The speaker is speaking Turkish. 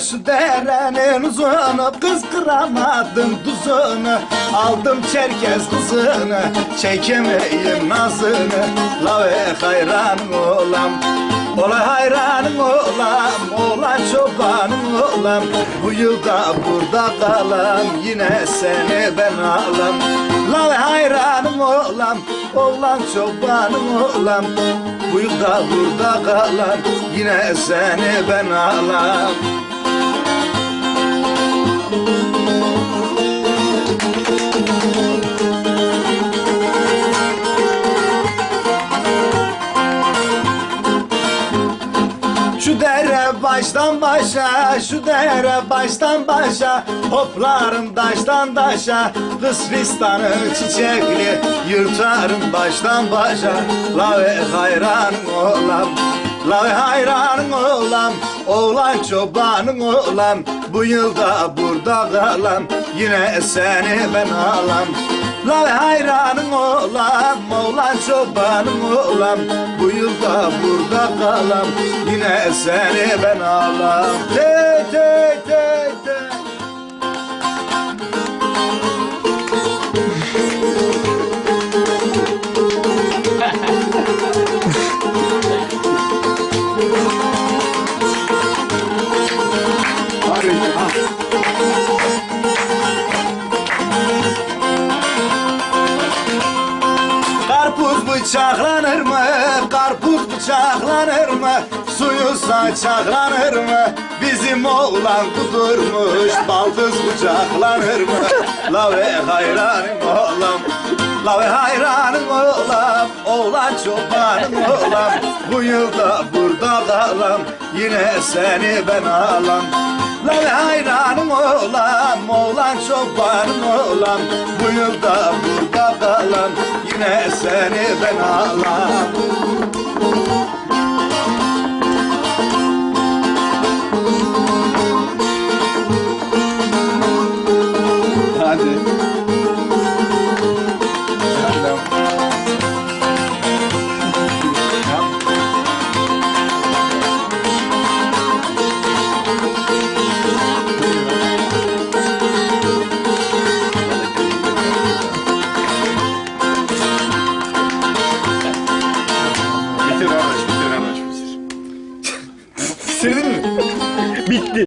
şu derenin uzunu Kız kıramadım tuzunu. Aldım çerkez kızını Çekemeyim nazını. La ve hayranım olam Ola hayranım olam Oğlan çobanım olam. Bu yılda burada kalam Yine seni ben alam. La ve hayranım olam Oğlan çobanım olam. Bu yılda burada kalam Yine seni ben alam Şu dere baştan başa, şu dere baştan başa Hoplarım taştan taşa, kısristanı çiçekli Yırtarım baştan başa, la ve hayranım olam La ve hayranım olam, oğlan çobanım olam. Bu yılda burada kalam, yine seni ben alam. La ve hayranım olam, oğlan çobanım olam. Bu yılda burada kalam, yine seni ben alam. Tey bıçaklanır mı? Karpuz bıçaklanır mı? Suyu saçaklanır mı? Bizim oğlan kudurmuş Baldız bıçaklanır mı? La ve hayranım oğlam La ve hayranım oğlam Oğlan çobanım oğlam Bu yılda burada kalam Yine seni ben alam La ve hayranım oğlam Oğlan çobanım oğlam Bu yılda burada kalam Yine seni ben alam Hadi.